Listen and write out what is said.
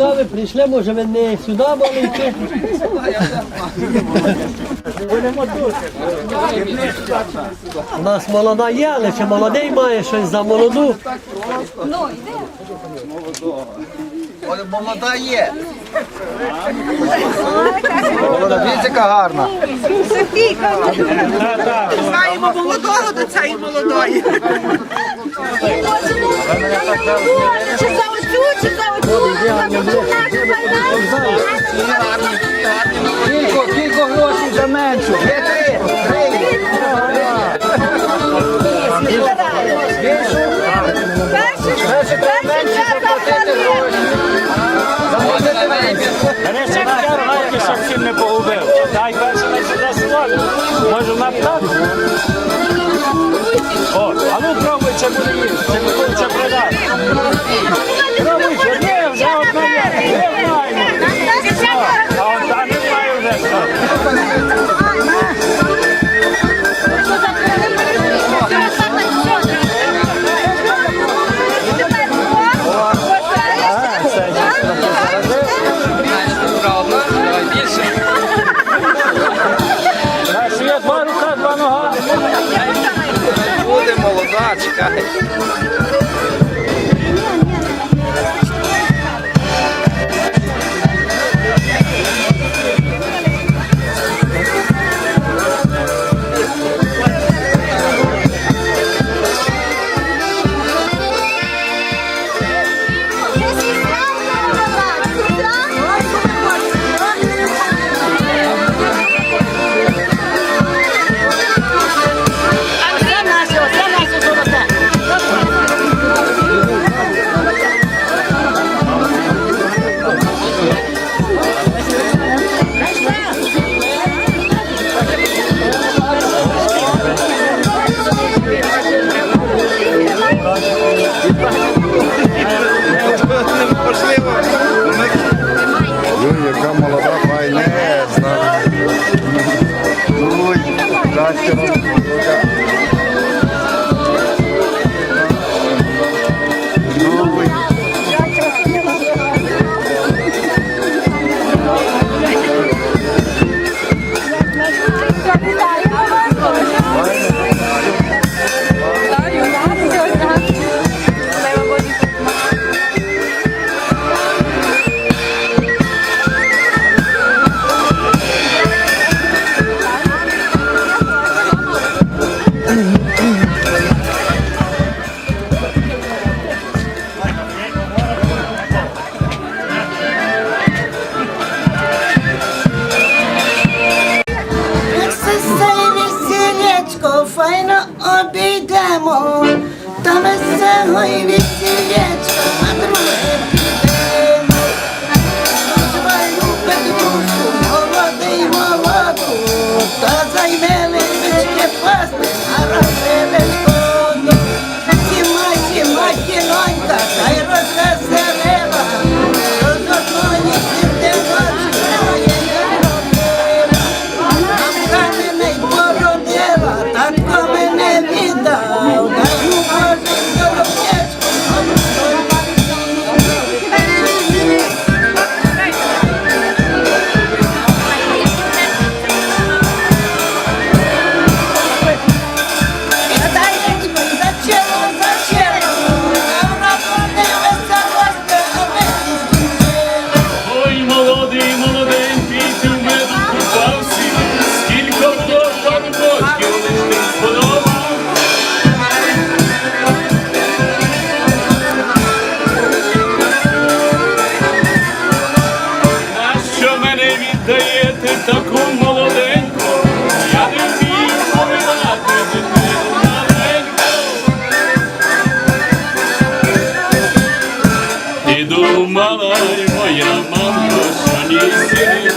куди ви прийшли, може ви не сюди мали йти? У нас молода є, але чи молодий має щось за молоду? Молода є. Молода, дивіться, гарна. Знаємо молодого до цієї молодої. Чи оцю, Кілько, кілько грошей за меншу. Перше треба менше заплатити гроші. Заплатити менше. Мене секретар гайки зовсім не погубив. Дай перше не сюди Може на так? О, а ну пробуй, чи буде їсти, чи буде продати. Пробуй, чи ні, вже Tamese hoy bizi geç мене таку молоденьку? Я не вмію повидати дитину маленьку. Ти думала, й моя мамка, що ні сини